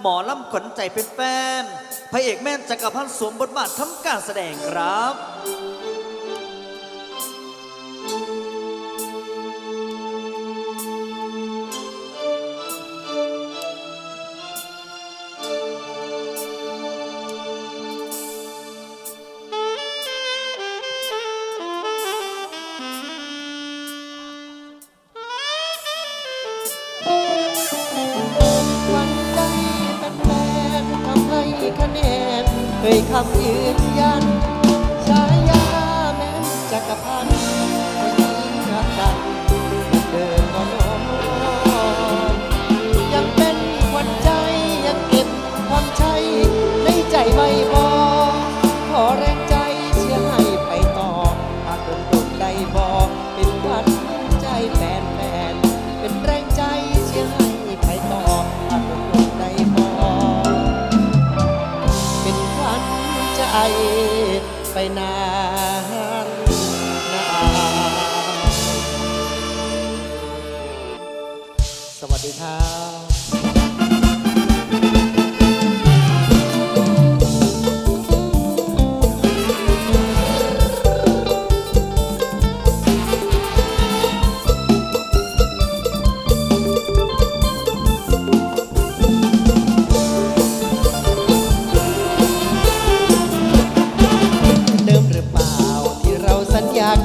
หมอล่ำขวัญใจเป็นแฟน พระเอกแม่นจักรพันธ์สวมบทบาททำการแสดงครับ คะแนนเคยคำยืนยันชายาแม้จะกระพัน ไปนาน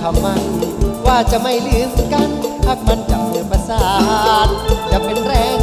คำมัน ว่าจะไม่ลืมกันหากมันจับเนื้อประสาทจะเป็นแรง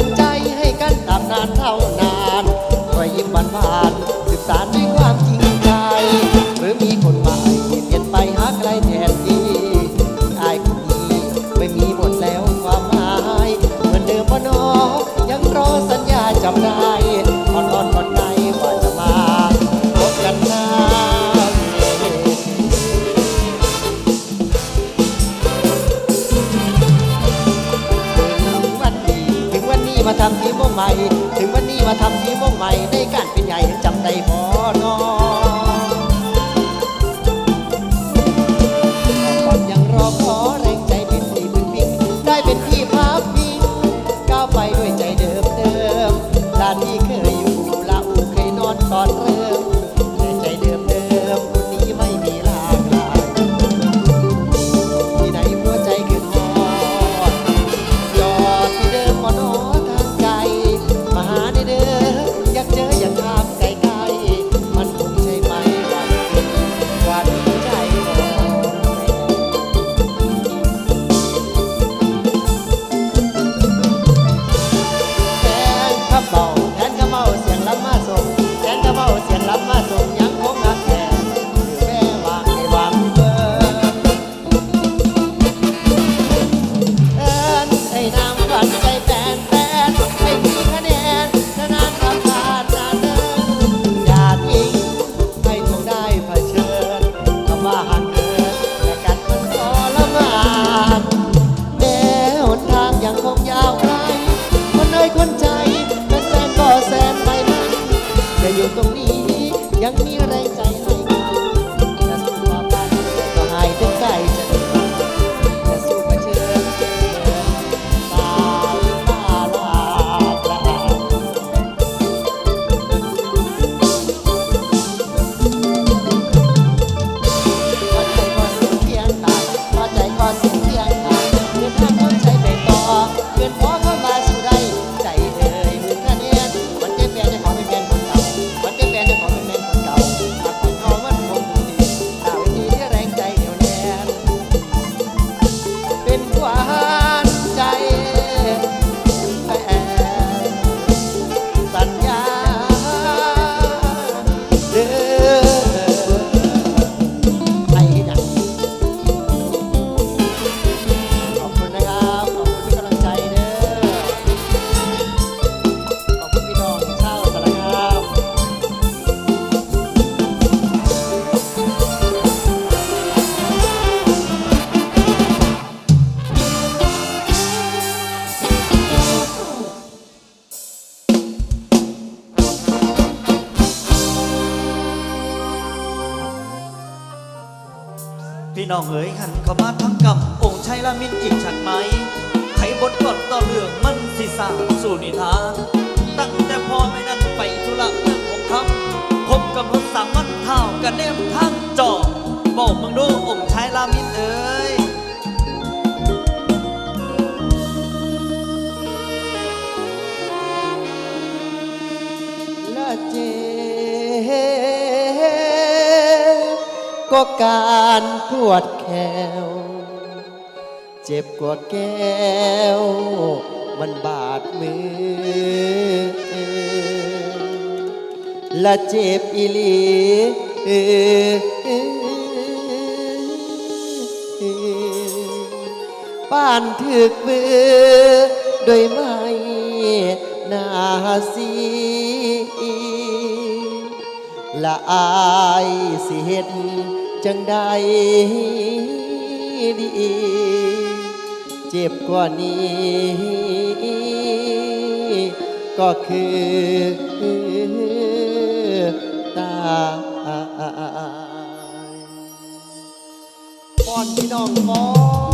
น้องเอ๋ยหันเข้ามาทั้งกำองค์ชายละมินอีกฉันไหมไขบทก่อนต่อเรื่องมันสิสาสู่นิทานตั้งแต่พ่อไม่นั้นไปธุระเรื่องของคำพบกับรถสามมันเท่ากันเนมทั้งจอบอกมึงดูองค์ชายละมินเอ๋ย การปวดแขว เจ็บกว่าแก้ว มันบาดมือ และเจ็บอีลีป้านถึกมือโดยไม้นาสีละอายสิเห็น จังใดดี เจ็บกว่านี้ ก็คือตาก่อนพี่น้องป้อน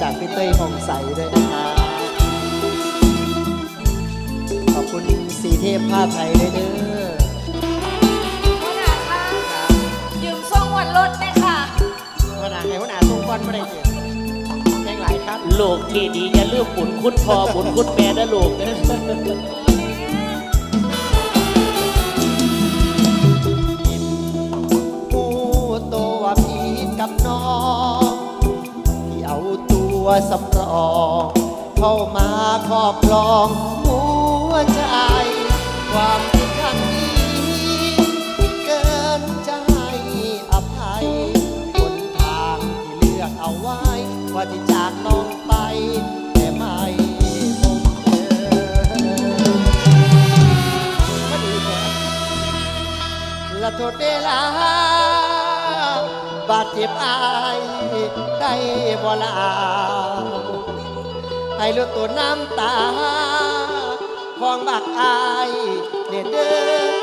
จากพี่เต้ยของใสด้วยนะคะขอบคุณสีเทพภาาไทยด้วยเด้อหัวหนาคะยืมส่งวันรถไหมค่ะขนาดไหนขนาดทรงบอนไม่ได้เจอแข่งหลครับ โลกที่ดีอย่าลืมบุญคุณพ่อบุญคุณแม่นะลูกนะ สำรอง เข้ามาครอบครองหัวใจ ความรักนี้เกินจะให้อภัยบนทางที่เลือกเอาไว้ ว่าที่จากน้องไป แต่ไม่พบเจอมาดีและโทษเดลา บาดเจ็บอายได้บ่ลาให้ลดตัวน้ำตาของบักอายเด็ดเด้อ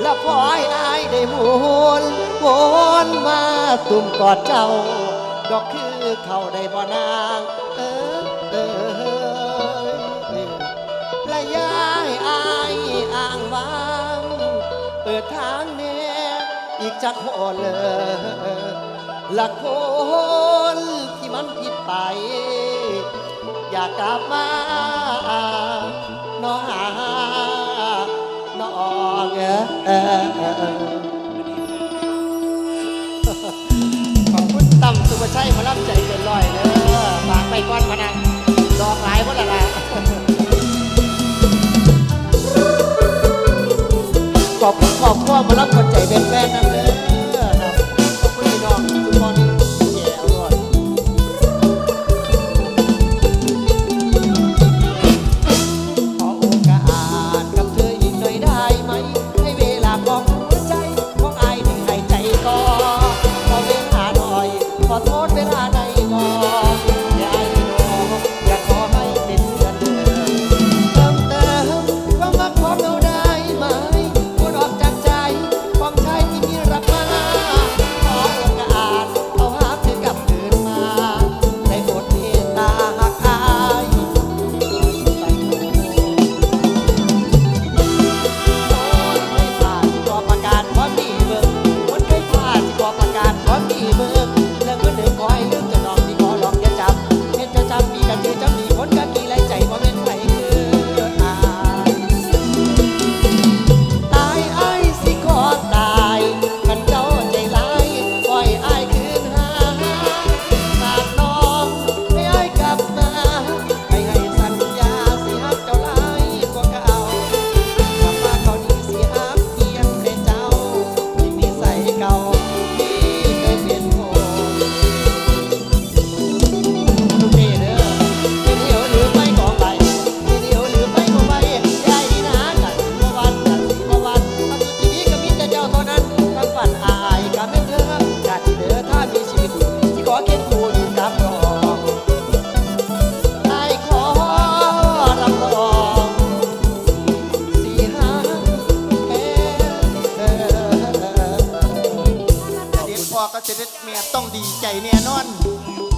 แล้วพอให้อายได้มุนวนมาตุ่มกอดเจ้า ดอกคือเขาได้บ่นางเออเออและยายอายอ้างวางเปิดทาง อีกจักคนเลยหลักคนที่มันผิดไป อยากกลับมาน้องหาน้องเอขอบคุณตั้มสุภาชัยมารับใจเกินร้อยเด้อฝากไปก้อนพนันดอกหลายวันละละ ขอบคุณขอบคุณมารับคนใจเป็นแฟนนั่นเด้อ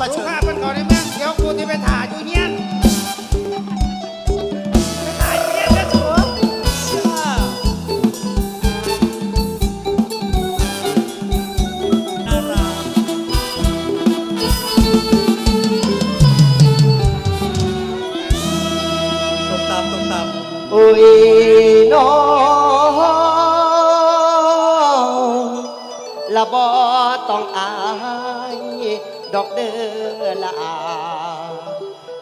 ประลูเชิกญค้าเป็นก่อนได้ไหมเดี๋ยวกูที่ไปถ่ายอยู่เฮียนไปถ่ายอยู่เฮียนนะสูงน่ารักตรงตามตรงตามโอ้ย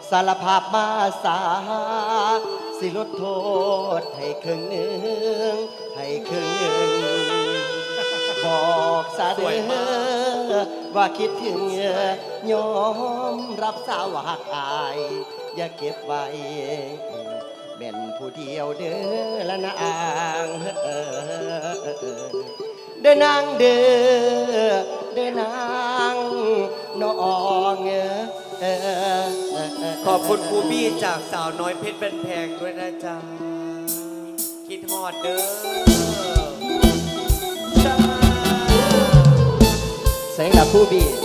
สารภาพมาสา สิลดโทษให้ครึ่งหนึ่งให้ครึ่งหนึ่งบอกซะเด้อว่าคิดถึงยอมรับสาวหักอาย อย่าเก็บไว้เป็นผู้เดียวเด้อละนางเด้อนางเด้อเด้อนางน้อง ขอบคุณครูบี้จากสาวน้อยเพชรเป็นแพงด้วยนะจ๊ะ คิดฮอดเด้อจ้าเสียงดับผู้บีเรา